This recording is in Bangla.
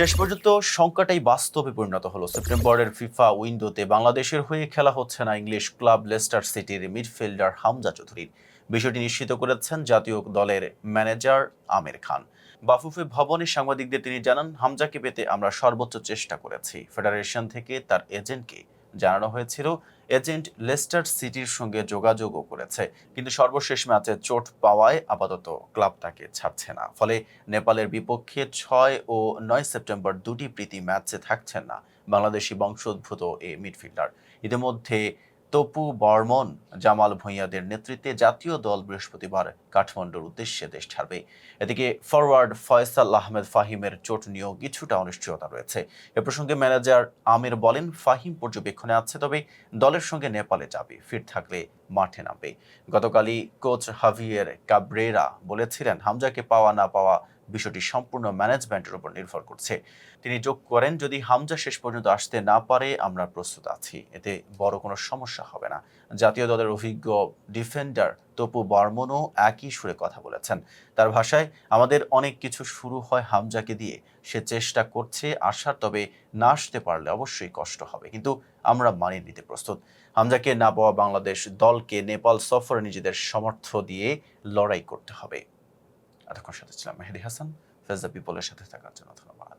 শেষ পর্যন্ত সংখ্যাটাই বাস্তবে পরিণত হলো। সেপ্টেম্বরের ফিফা উইন্ডোতে বাংলাদেশের হয়ে খেলা হচ্ছে না ইংলিশ ক্লাব লেস্টার সিটির মিডফিল্ডার হামজা চৌধুরীর বিষয়টি নিশ্চিত করেছেন জাতীয় দলের ম্যানেজার আমির খান। বাফুফে ভবনে সাংবাদিকদের তিনি জানান, হামজাকে পেতে আমরা সর্বোচ্চ চেষ্টা করেছি। ফেডারেশন থেকে তার এজেন্টকে জানানো হয়েছিল, এজেন্ট লেস্টার সিটির সঙ্গে যোগাযোগও করেছে। কিন্তু সর্বশেষ ম্যাচে চোট পাওয়ায় আপাতত ক্লাবটাকে ছাড়ছে না। ফলে নেপালের বিপক্ষে ছয় ও নয় সেপ্টেম্বর দুটি প্রীতি ম্যাচে থাকছেন না বাংলাদেশি বংশোদ্ভূত এই মিডফিল্ডার। ইতিমধ্যে তপু বর্মন, জামাল ভূঁইয়াদের নেতৃত্বে জাতীয় দল বৃহস্পতিবার কাঠমান্ডুর উদ্দেশ্যে দেশ ছাড়বে। এদিকে ফরওয়ার্ড ফয়সাল আহমেদ ফাহিমের চোট নিয়েও কিছুটা অনিশ্চয়তা রয়েছে। এ প্রসঙ্গে ম্যানেজার আমির বলেন, ফাহিম পর্যবেক্ষণে আছে, তবে দলের সঙ্গে নেপালে যাবে ফিট থাকলে মাঠে নামবে। গতকালই কোচ হাভিয়ের কাব্রেরা বলেছিলেন, হামজাকে পাওয়া না পাওয়া বিষয়টি সম্পূর্ণ ম্যানেজমেন্টের উপর নির্ভর করছে। তিনি যোগ করেন, যদি হামজা শেষ পর্যন্ত আসতে না পারে, আমরা প্রস্তুত আছি। এতে বড় কোনো সমস্যা হবে না। জাতীয় দলের অভিজ্ঞ ডিফেন্ডার তপু বর্মনও একই সুরে কথা বলেছেন। তার ভাষায়, আমাদের অনেক কিছু শুরু হয় হামজাকে দিয়ে। সে চেষ্টা করছে, আসার, তবে না আসতে পারলে অবশ্যই কষ্ট হবে। কিন্তু আমরা মানিয়ে নিতে প্রস্তুত। হামজাকে না পাওয়া বাংলাদেশ দলকে নেপাল সফরে নিজেদের সমর্থ দিয়ে লড়াই করতে হবে। এতক্ষণ সাথে ছিলাম মেহেদি হাসান। ফেজা পিপলের সাথে থাকার জন্য ধন্যবাদ।